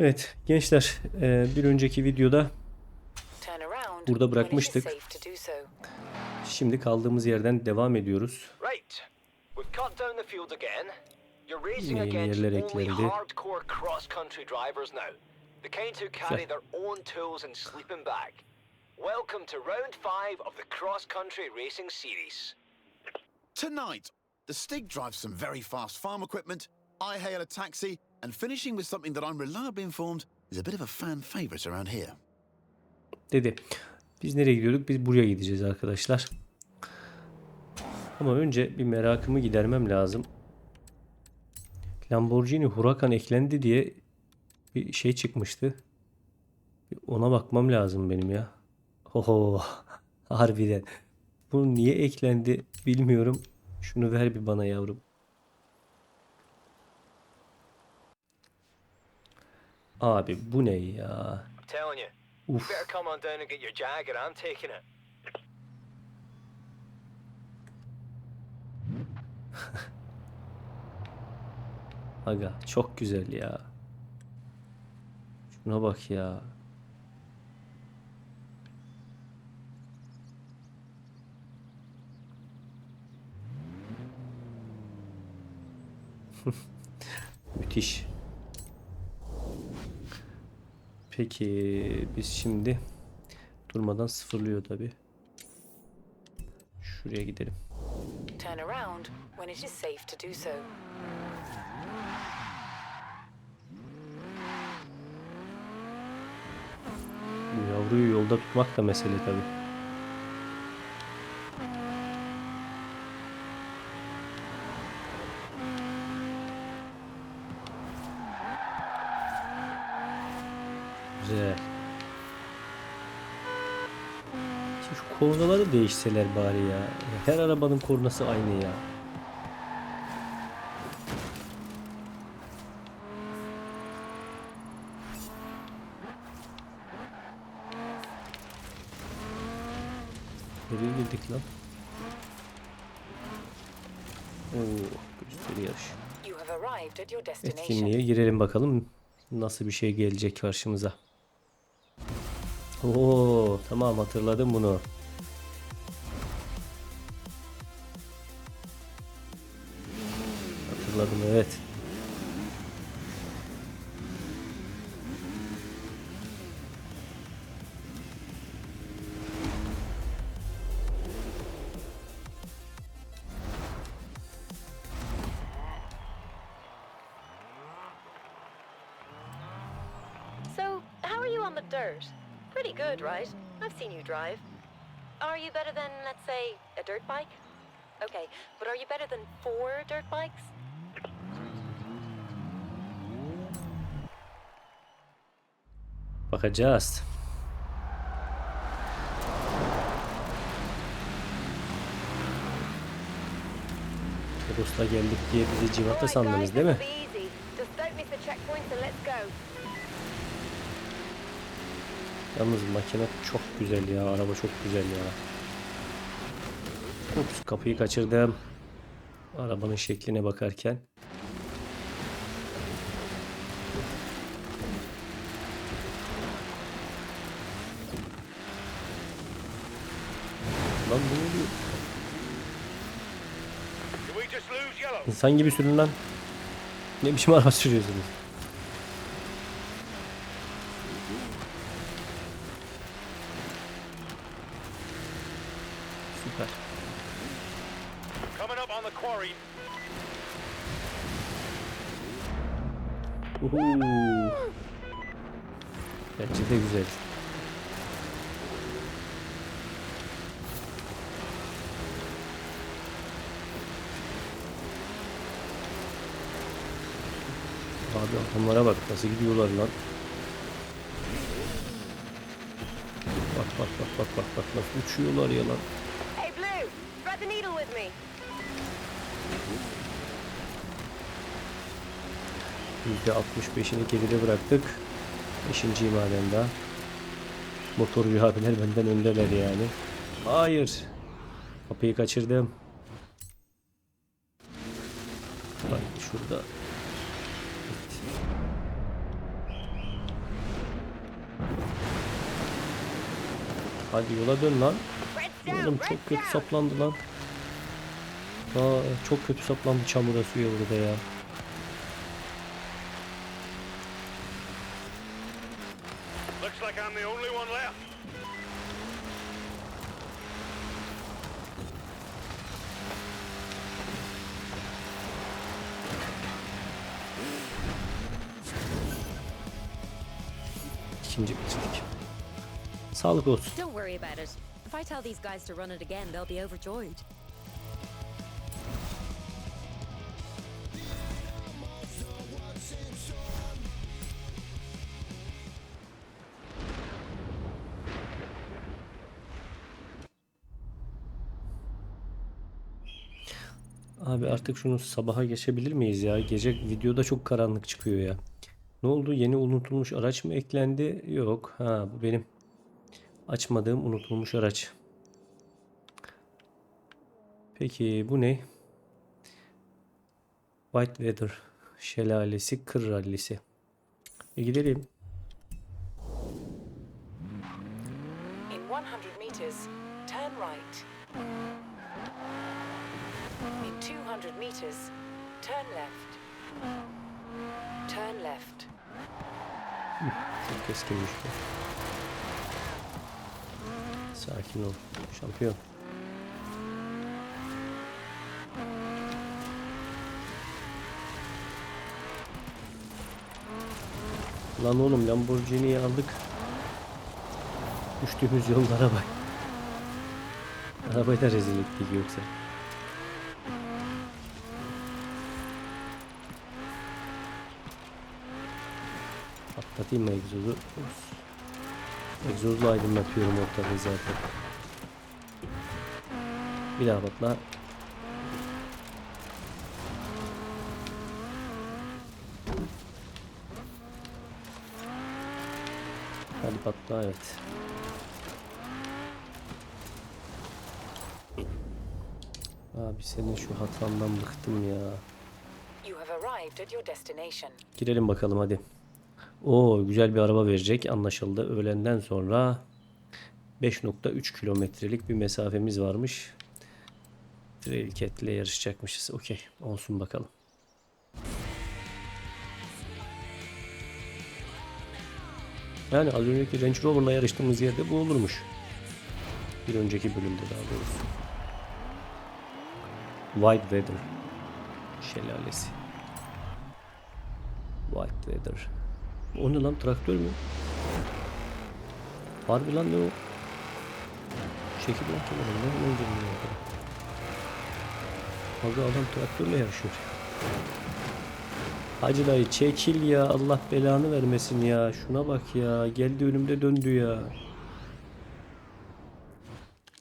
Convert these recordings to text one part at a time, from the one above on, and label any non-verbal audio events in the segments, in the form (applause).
Evet gençler e, bir önceki videoda Burada bırakmıştık. şimdi kaldığımız yerden devam ediyoruz. Against yerler eklendi. bag. Welcome to round five of the cross-country racing series. Tonight, the Stig drives some very fast farm equipment, I hail a taxi, and finishing with something that I'm reliably informed is a bit of a fan favourite around here. Dedi. Biz nereye gidiyorduk? Biz buraya gideceğiz arkadaşlar. Ama önce bir merakımı gidermem lazım. Lamborghini Huracan eklendi diye bir şey çıkmıştı. Ona bakmam lazım benim ya. Oho. (laughs) Harbiden. Bu niye eklendi bilmiyorum. Şunu ver bir bana yavrum. Abi bu ne ya? Uf. better come on down and get your Jagger. I'm taking it. (laughs) Aga çok güzel ya. Şuna bak ya. (laughs) Müthiş. Peki biz şimdi durmadan sıfırlıyor tabi. Şuraya gidelim. Turn around when it is safe to do so. Yavruyu yolda tutmak da mesele tabi. Güzel. Şu kornaları değişseler bari ya. Her arabanın kornası aynı ya. Nereye girdik lan? Oo, gösteri yarış. Etkinliğe girelim bakalım nasıl bir şey gelecek karşımıza. Oo, tamam hatırladım bunu. Hatırladım evet. So, how are you on the dirt? Pretty good, right? I've seen you drive. Are you better than, let's say, a dirt bike? Okay, but are you better than four dirt bikes? Bakacağız. Rus'la geldik diye bizi civata sandınız değil mi? Yalnız makine çok güzel ya. Araba çok güzel ya. Ups kapıyı kaçırdım. Arabanın şekline bakarken. Lan ne lose yellow? İnsan gibi sürün lan. Ne biçim araba sürüyorsunuz? Coming up on the quarry. Uhu. De güzel. Abi adamlara bak nasıl gidiyorlar lan. Bak bak bak bak bak bak nasıl uçuyorlar ya lan. %65'ini geride bıraktık. 5. maden daha. Motorcu abiler benden öndeler yani. Hayır. Kapıyı kaçırdım. Bak şurada. Hadi yola dön lan. Oğlum çok kötü saplandı lan. Aa, çok kötü saplandı çamura suya burada ya. İkinci bitirdik. Sağlık olsun. Don't worry about it. If I tell these guys to run it again, they'll be overjoyed. Abi artık şunu sabaha geçebilir miyiz ya? Gece videoda çok karanlık çıkıyor ya. Ne oldu? Yeni unutulmuş araç mı eklendi? Yok. Ha bu benim açmadığım unutulmuş araç. Peki bu ne? Whitewater Şelalesi Kır Rallisi. E gidelim. In 100 meters, turn right. In 200 meters, turn left. Turn left. Çok keskinmiş bu. Sakin ol. Şampiyon. Lan oğlum Lamborghini'yi aldık. Düştüğümüz yollara bak. Arabayı da rezil ettik yoksa. Patlatayım mı egzozu? Egzozla aydınlatıyorum ortalığı zaten. Bir daha patla. Hadi patla evet. Abi senin şu hatandan bıktım ya. Girelim bakalım hadi. Oo güzel bir araba verecek anlaşıldı. Öğlenden sonra 5.3 kilometrelik bir mesafemiz varmış. Trailcat yarışacakmışız. Okey olsun bakalım. Yani az önceki Range Rover'la yarıştığımız yerde bu olurmuş. Bir önceki bölümde daha doğrusu. Whitewater Şelalesi. Whitewater. O ne lan traktör mü? Harbi lan ne o? Çekil lan kenara ne ne oldu ya? Abi adam traktörle yarışıyor. Hacı dayı çekil ya Allah belanı vermesin ya. Şuna bak ya geldi önümde döndü ya.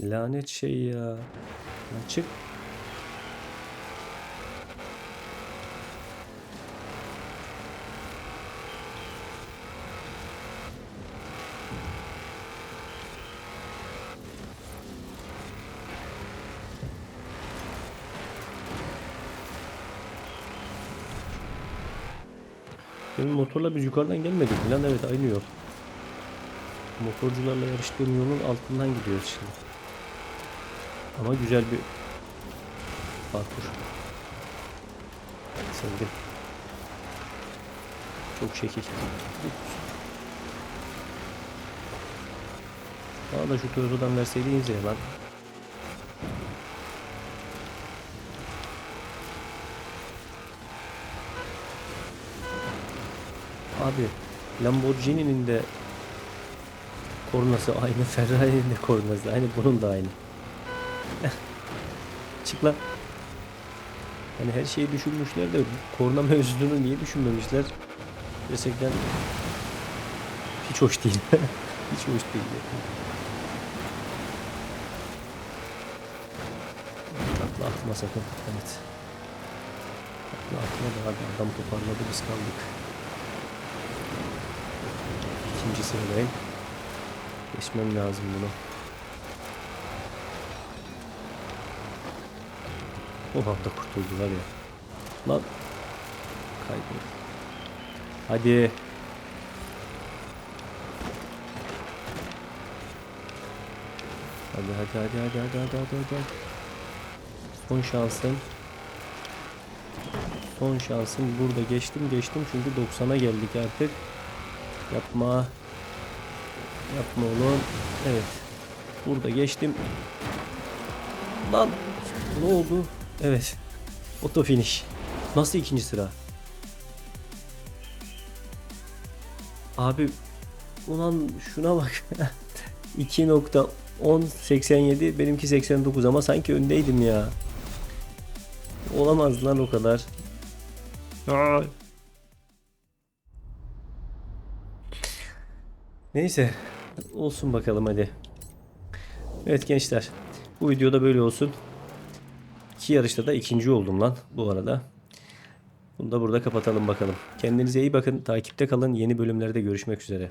Lanet şey ya. Lan çık. Benim motorla biz yukarıdan gelmedik mi lan? Evet aynı yol. Motorcularla yarıştığım yolun altından gidiyoruz şimdi. Ama güzel bir parkur. Sevdim. Çok şekil. Bana da şu Toyota'dan verseydiniz ya lan. Abi Lamborghini'nin de kornası aynı, Ferrari'nin de kornası aynı, bunun da aynı. (laughs) Çık lan. Hani her şeyi düşünmüşler de korna mevzusunu niye düşünmemişler? Gerçekten hiç hoş değil. (laughs) hiç hoş değil. Atla atma sakın. Evet. Atla atma da abi adam toparladı biz kaldık. İkinci sıradayım. Geçmem lazım bunu. O anda kurtuldular ya. Lan. Kaydı. Hadi. Hadi hadi hadi hadi hadi hadi hadi hadi. Son şansım. Son şansım. Burada geçtim geçtim çünkü 90'a geldik artık. Yapma. Yapma oğlum. Evet. Burada geçtim. Lan ne oldu? Evet. Oto finish. Nasıl ikinci sıra? Abi ulan şuna bak. (laughs) 2.1087 benimki 89 ama sanki öndeydim ya. Olamaz lan o kadar. Aa. Neyse olsun bakalım hadi. Evet gençler bu videoda böyle olsun. İki yarışta da ikinci oldum lan bu arada. Bunu da burada kapatalım bakalım. Kendinize iyi bakın. Takipte kalın. Yeni bölümlerde görüşmek üzere.